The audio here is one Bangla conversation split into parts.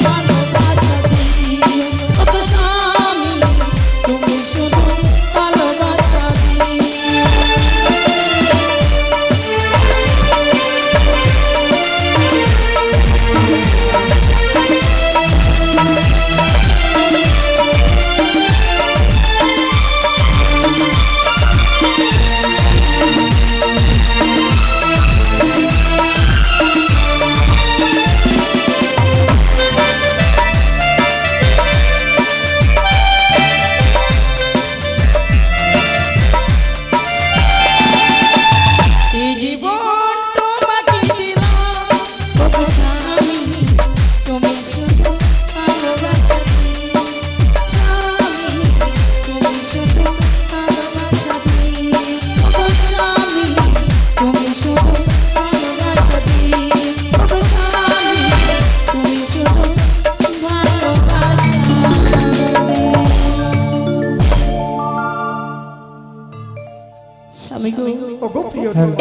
ভালোবাসা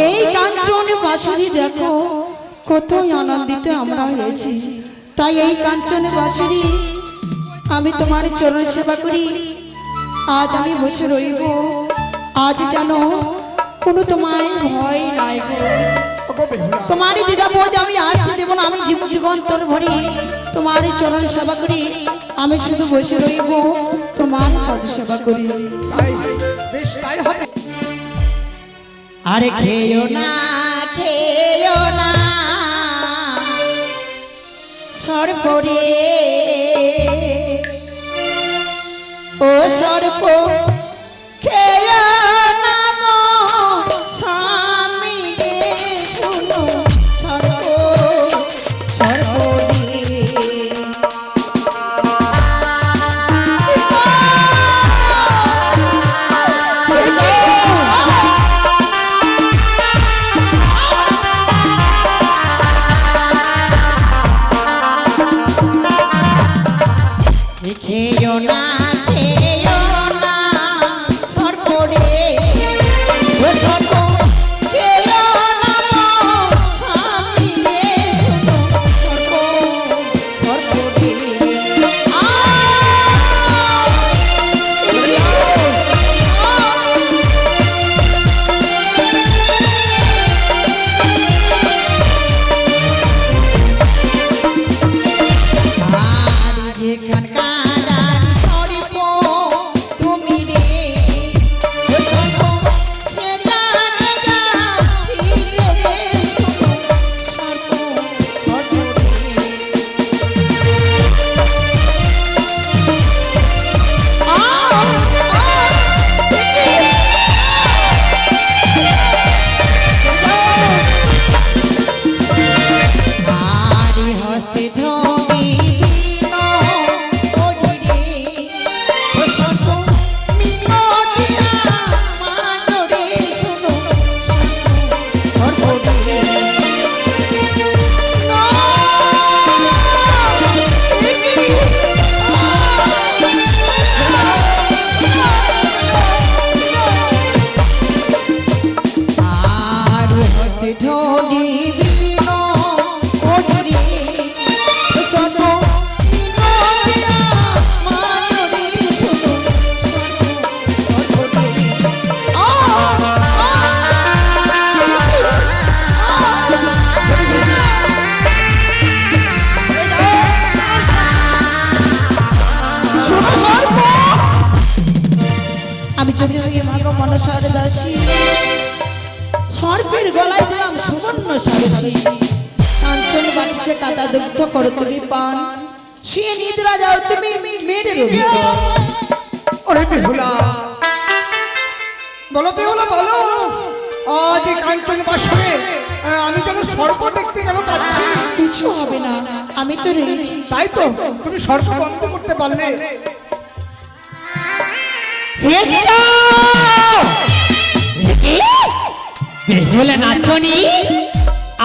এই কাঞ্চন বাসুরি দেখো, কতই আনন্দিত আমরা হয়েছি। তাই এই কাঞ্চন বাসুরি আমি তোমার চরণ সেবা করি। আজ আমি বসে রইব, আজ যেন কোনো তোমায় ভয় নাই তোমারই দিদাবোধ আমি আজ দেব না, আমি জীবন জীবন্তর ভরি। তোমারই চরণ সেবা করি, আমি শুধু বসে রইব, তোমার পদ সেবা করি। তাই হবে। আরে খেয়েও না খেয়েও না। সরপরে। ও সরপ বলো বেহুলা বলো। আজ এই কাঞ্চন বাসরে আমি যেন সর্প দেখতে কেন পাচ্ছি কিছু হবে না আমি তো রয়েছি। তাই তো তুমি সর্প বন্ধ করতে পারলে। বেহুলে নাচনি?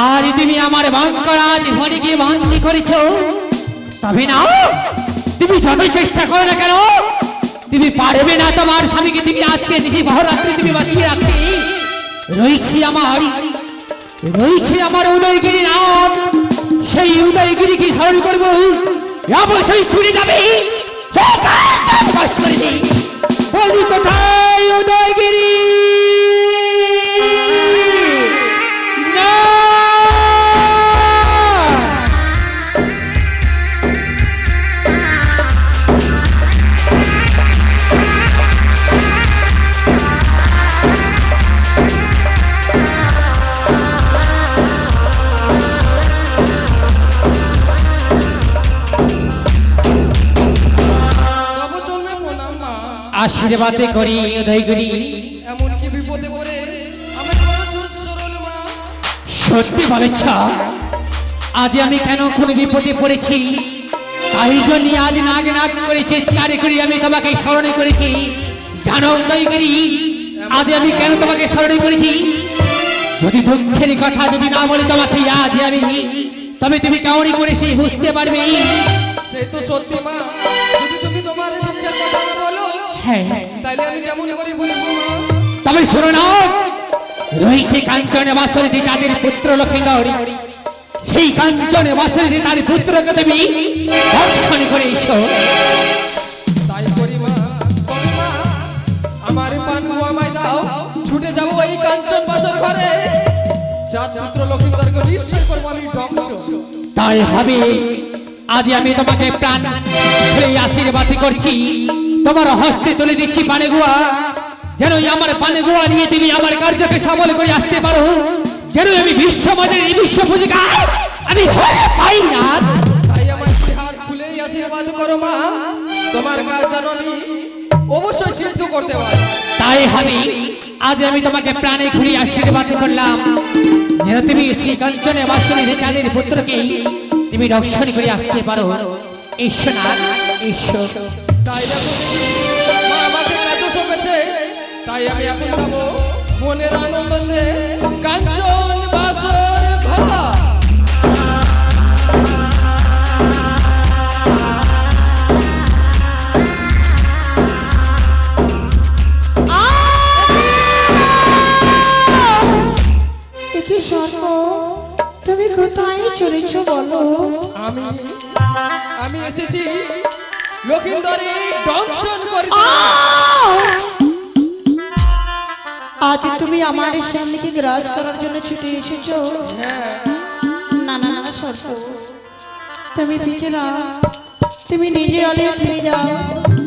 আর তুমি আমার বাঙ্করাজ হরিকে বান্দি করেছ। তবে না তুমি যতই চেষ্টা করো না কেন তুমি পারবে না তোমার স্বামীকে, তুমি আজকে নিজে রাত্রে তুমি বাঁচিয়ে রাখতে। রয়েছে আমার রয়েছে আমার উদয়গিরি নাম সেই উদয়গিরিকে স্মরণ করব। অবশ্যই ছুটে যাবে। উদয়গিরি? আশীর্বাদে করি উদয়গিরি এমন কি বিপদে পড়ে সত্যি বলেছ আজ আমি কেন কোন বিপদে পড়েছি? তাই জন্য আজ নাগ নাগ করে চিৎকারে করি আমি তোমাকে স্মরণে করেছি। জানো উদয়গিরি আজ আমি কেন তোমাকে স্মরণে করেছি? যদি দুঃখের কথা যদি না বলে তোমাকে আজ আমি তবে তুমি কেমনই করেছি বুঝতে পারবে? সে তো সত্যি মা। হ্যাঁ। তাইলে আমি কেমন করে বলব মা? তবে শোনো না রয়েছে কাঞ্চনে বাসরিতে যাদের পুত্র লক্ষ্মী সেই কাঞ্চনে বাসরিতে তার পুত্রকে তুমি দর্শন করে এসো। তাই করি মা। তবে মা। আমার পানু আমায় দাও ছুটে যাব এই কাঞ্চন বাসর ঘরে। চাঁদ পুত্র লক্ষ্মীন্দরকে নিশ্চয় করব আমি ধ্বংস। তাই হবে আজ আমি তোমাকে প্রাণ আশীর্বাদ করছি। তোমার হস্তে তুলে দিচ্ছি পানে গুয়া যেন আমার পানে গুয়া নিয়ে তুমি আমার কার্যকে সফল করে আসতে পারো। যেন আমি বিশ্ব মাঝে বিশ্ব পূজিকা আমি হয়ে পাই না। তাই আমার হাত খুলেই আশীর্বাদ করো মা। তোমার কাজ যেন আমি অবশ্যই সিদ্ধ করতে পারে। তাই হবে আজ আমি তোমাকে প্রাণে খুলি আশীর্বাদ করলাম। যেন তুমি শ্রী কাঞ্চনে বাসুনি চাঁদের পুত্রকে তুমি রক্ষণ করে আসতে পারো। ঈশ্বর ঈশ্বর। তাই আমি এখন যাব মনের আনন্দে কাঞ্চন বাসর ঘর তুমি কোথায় চলেছ বলো? আমি আমি এসেছি লক্ষিন্দরে দংশন করি আজ তুমি আমার সামনেকে গ্রাস করার জন্য ছুটে এসেছ? না না না সর্প। তুমি পিছে না তুমি নিজে অলে ফিরে যাও।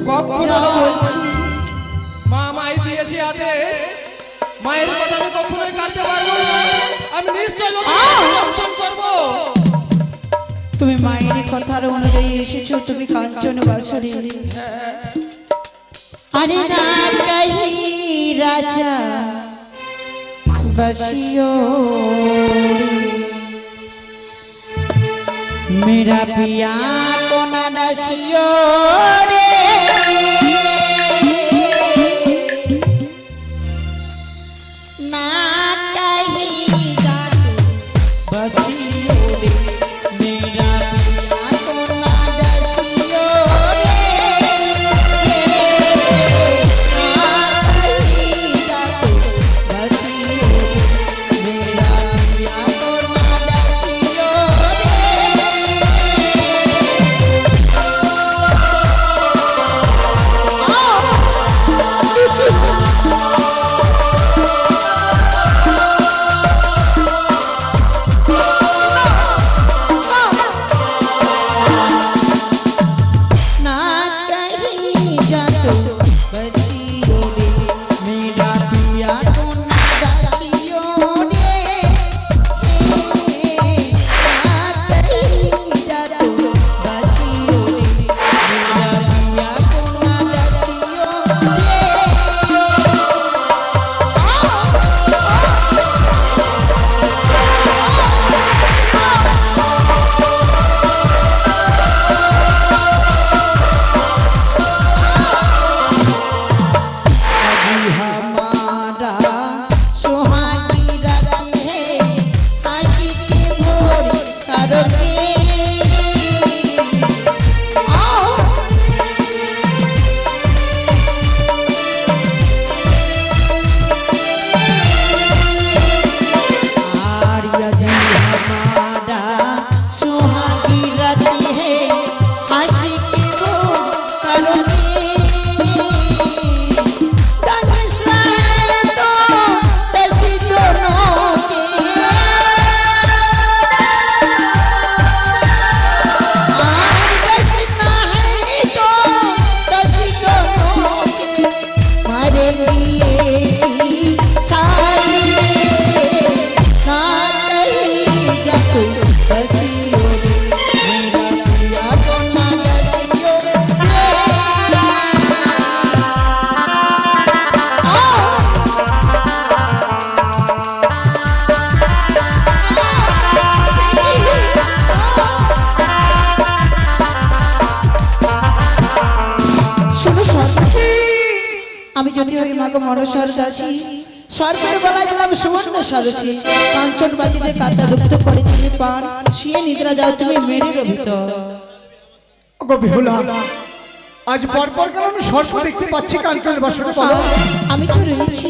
কখনো। বলছি মা মাই দিয়েছে আদেশ মায়ের কথা আমি কখনোই কাটতে পারব না। আমি নিশ্চয় দংশন করব। তুমি মায়ের কথার অনুযায়ী এসেছ। তুমি কাঞ্চন বাসরে अरे ना कहीं राजा बसियो मेरा पिया को नसियो रे মনসার দাসী। সর্পের গলায় দিলাম সুবর্ণ সরসী। কাঞ্চন বাজিতে কাতা যুক্ত করে তুমি পান। শুয়ে নিদ্রা যাও তুমি মেরের ভিতর। ওগো বেহুলা আজ পরপর কেন আমি সর্প দেখতে পাচ্ছি কাঞ্চন বাসনে বলো। আমি তো রয়েছি।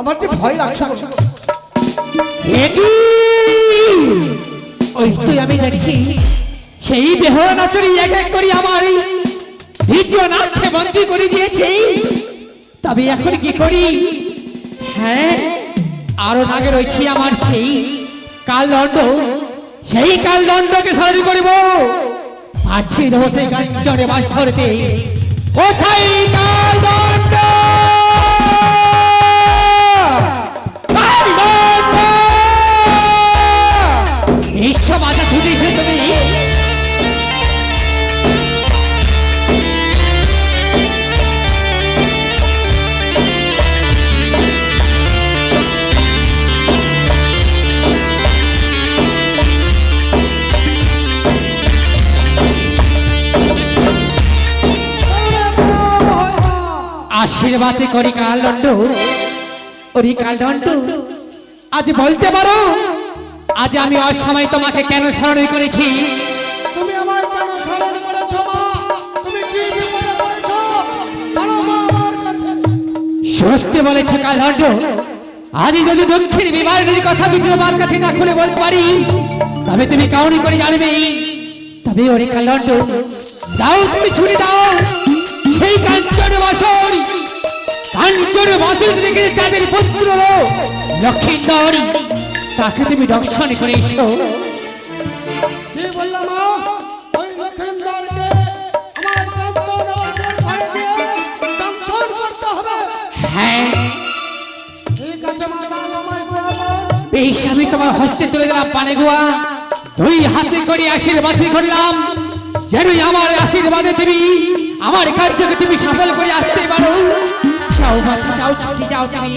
আমার যে ভয় লাগছে ওই তুই আমি দেখছি। সেই বেহরা নাচরি এক এক করি আমার এই দ্বিতীয় নাচে বন্দি করে দিয়েছে। তবে এখন কি করি? হ্যাঁ আরও আগে রয়েছি আমার সেই কালদণ্ড। সেই কালদণ্ডকে সরি করিব। পাঠিয়ে দেবো সেই কাঞ্চনে বাসরতে কোথায় কালদণ্ড? আশীর্বাদ করি কাল দণ্ড। ওরি কাল দণ্ড। আজ বলতে পারো আজ আমি অসময় তোমাকে কেন স্মরণ করেছি? তুমি আমায় কেন স্মরণ করেছ মা? তুমি কি বিপদে পড়েছো? বলো মা আমার কাছে। সত্যি বলেছে কাল দণ্ড। আজ যদি দক্ষিণ বিবাহের কথা যদি তোমার কাছে না খুলে বলতে পারি তবে তুমি কাউনি করে জানবে? তবে ওরে কাল দণ্ড। দাও তুমি ছুটি দাও। সেই কাঞ্চন বাসন কাঞ্চন বাসন থেকে যাদের পুত্র লক্ষ্মীন্দর তাকে তুমি দর্শন করে এসো কি বললাম ওই লক্ষিন্দরকে আমার কাঞ্চন বাসের ঘরে দিয়ে দংশন করতে হবে। হ্যাঁ। ঠিক আছে বেশ আমি তোমার হস্তে তুলে দিলাম পানে গোয়া দুই হাতে করে আশীর্বাদ করলাম। যেন আমার আশীর্বাদে তুমি আমার কার্যকে তুমি সফল করে আসতে পারো। যাও বাবা যাও ছুটি যাও তুমি।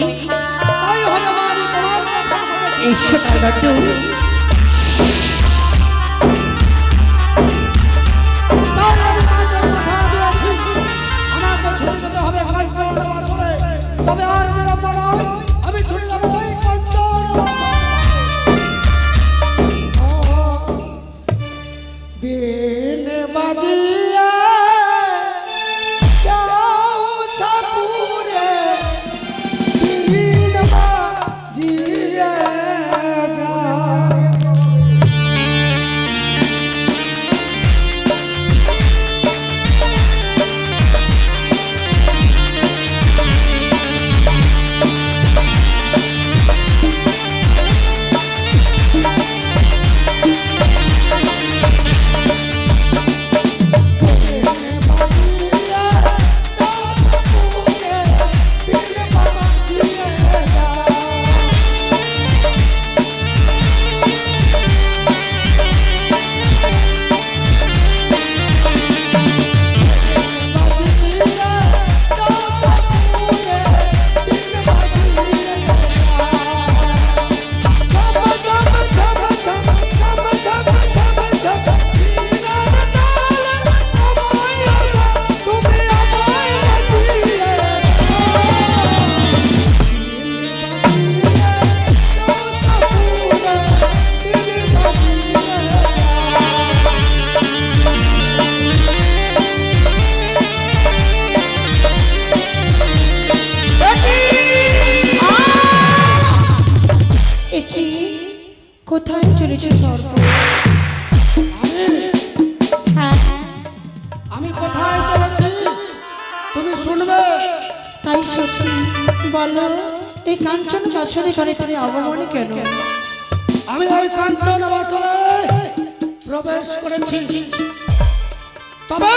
এসো কালবাটু এই কাঞ্চন বাসরে করে তুমি আগমন কেন? আমি ওই কাঞ্চন বাসরে প্রবেশ করেছি। তবে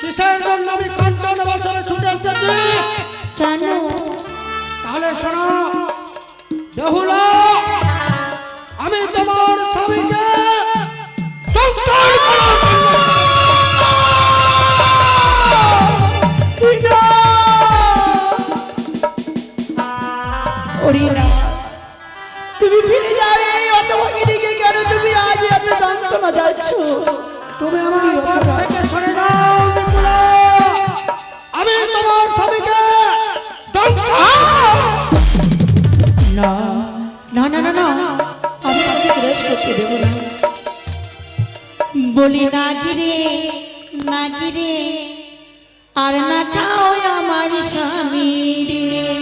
কিসের জন্য আমি কাঞ্চন বাসরে ছুটে এসেছি? কেন? তাহলে শোনো বেহুলা ওরে না। তুমি ফিরে যাবে এই অতভাগিনীকে কেন? তুমি আজ এত যন্ত্রণা যাচ্ছ। তুমি আমার ঘর থেকে সরে যাও আমি তোমার স্বামীকে না না না না না। আমি তোমাকে গ্রেস করতে দেবো না। বলি না গিরে না গিরে আর না খাও আমার স্বামী রে।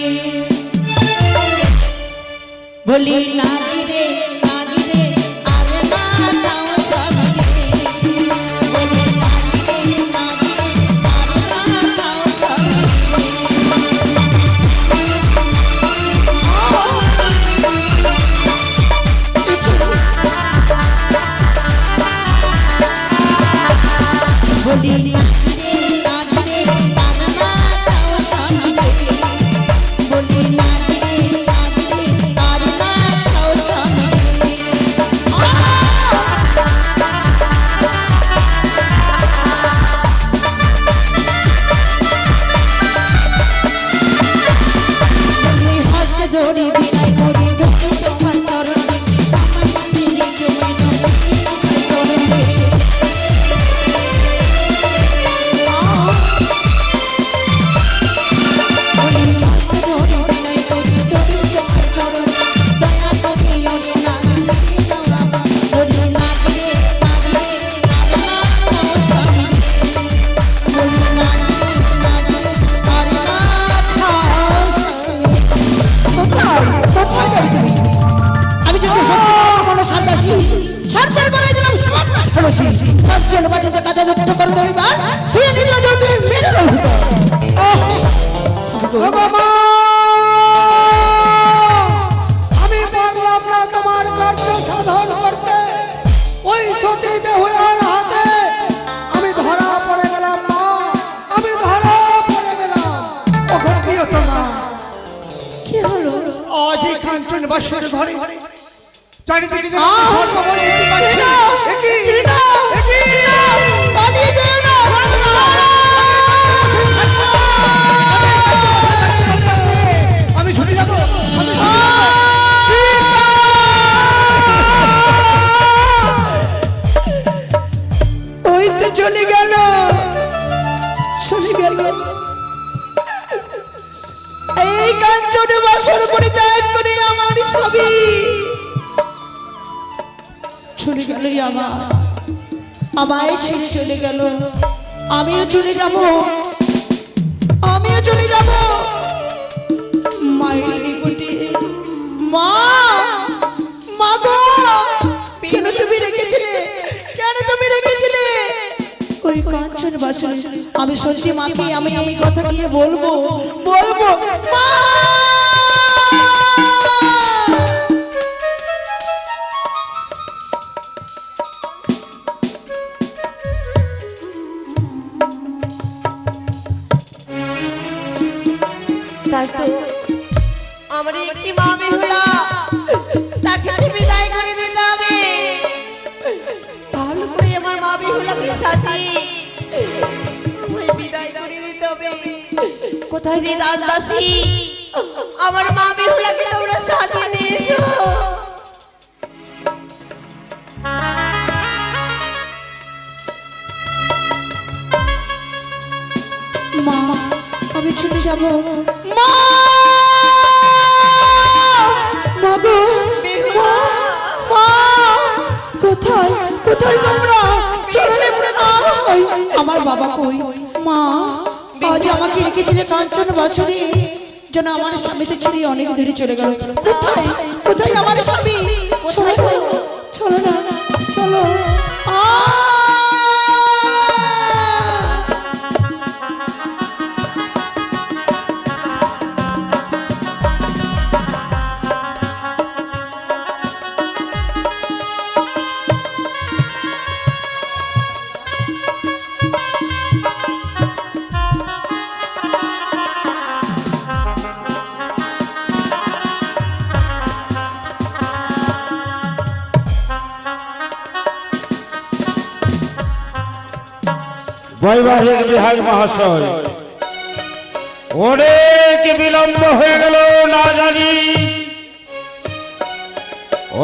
বলি না গিরে না গিরে আর না খাও স্বামী করে তুমি শুয়ে নিদ্রা যাও তুমি মেরে! আমি পারলাম না তোমার কার্য সাধন করতে। ওই সতী বেহুলার হাতে আমি ধরা পড়ে গেলাম মা আমি ধরা পড়ে গেলাম। তখন কি কি হলো? আজ এই কাঞ্চন বাসের ঘরে চারিদিকে! সর্বময় দেখতে পাচ্ছি আমার। আমায় ছেড়ে চলে গেল। আমিও চলে যাব। আমিও চলে যাব। মা! মা তুমি রেখেছিলে? কেন তুমি রেখেছিলে? আমি সত্যি মাকে, আমি এই কথা গিয়ে বলব বলব। মা! তাই তো আমার একটি মা বেহুলা তাকে যে বিদায় করে হবে? ভালো করে আমার মা বেহুলাকে সাজিয়ে বিদায় করে দিতে হবে। কোথায় রে দাস দাসী আমার মা বেহুলাকে তোমরা সাজিয়ে দিয়েছ। মা চলে যাব। মা! মা গো বেহুলা মা কোথায়? কোথায় তোমরা? চরণে প্রণাম আমার বাবা কই? মা আজ আমাকে রেখেছিলে কাঞ্চন বাসুরি যেন আমার স্বামীতে ছেড়ে অনেক দূরে চলে গেল। কোথায়? কোথায় আমার স্বামী? বিহার অনেক বিলম্ব হয়ে গেল না জানি।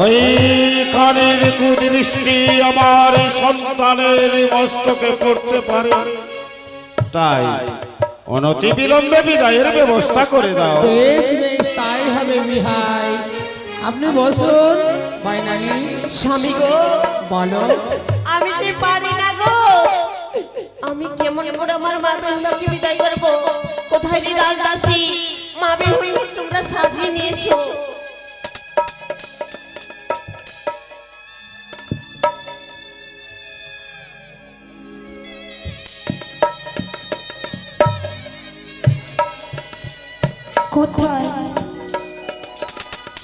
ওই কানের কুদৃষ্টি আমার সন্তানের মস্তকে পড়তে পারে। তাই অনতি বিলম্বে বিদায়ের ব্যবস্থা করে দাও। বেশ বেশ তাই হবে বিহাই। আপনি বসুন ফাইনালি স্বামী গো। বলো। আমি যে পারি না গো। আমি কেমন করে আমার মা বেহুলাকে বিদায় করব? কোথায় রে দাস দাসী মা বেহুলা, তোমরা সাজিয়ে নিয়েছো। কোথায়?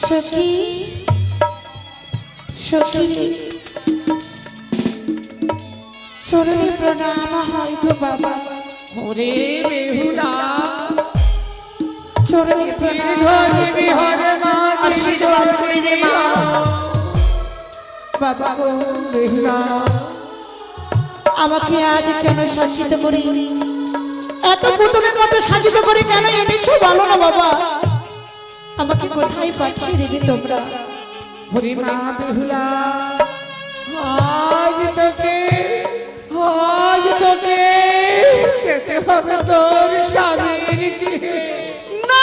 সখী? সখী? চরণে প্রণাম হয় গো বাবা। ওরে বেহুলা চরণে প্রণাম হরে মা আশীর্বাদ করে দে মা। বাবা গো বেহুলা আমাকে আজ কেন সাজিত করে? এত পুতুলের মতো সাজিত করে কেন এনেছো বলো না বাবা। আমাকে কোথায় পাঠিয়ে দেবে তোমরা? হরি মা বেহুলা আজ তোকে আজ তোকে যেতে হবে তোর স্বামীর না!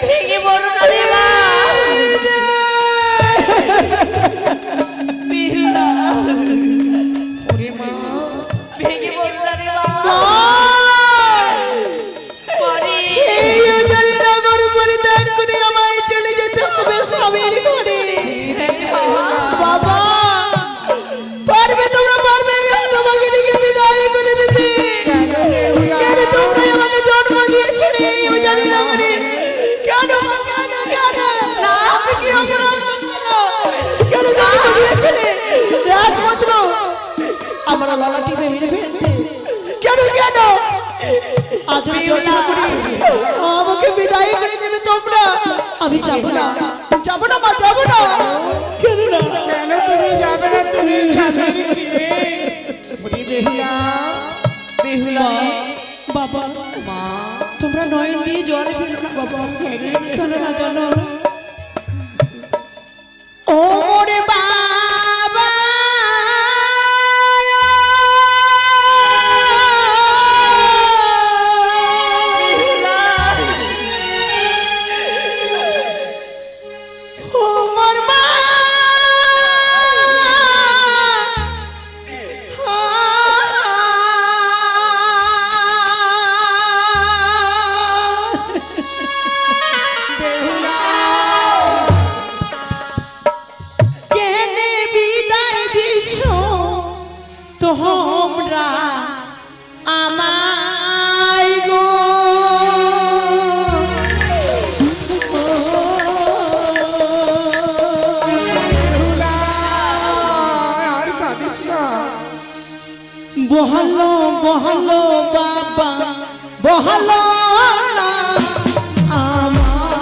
ভেঙে বলো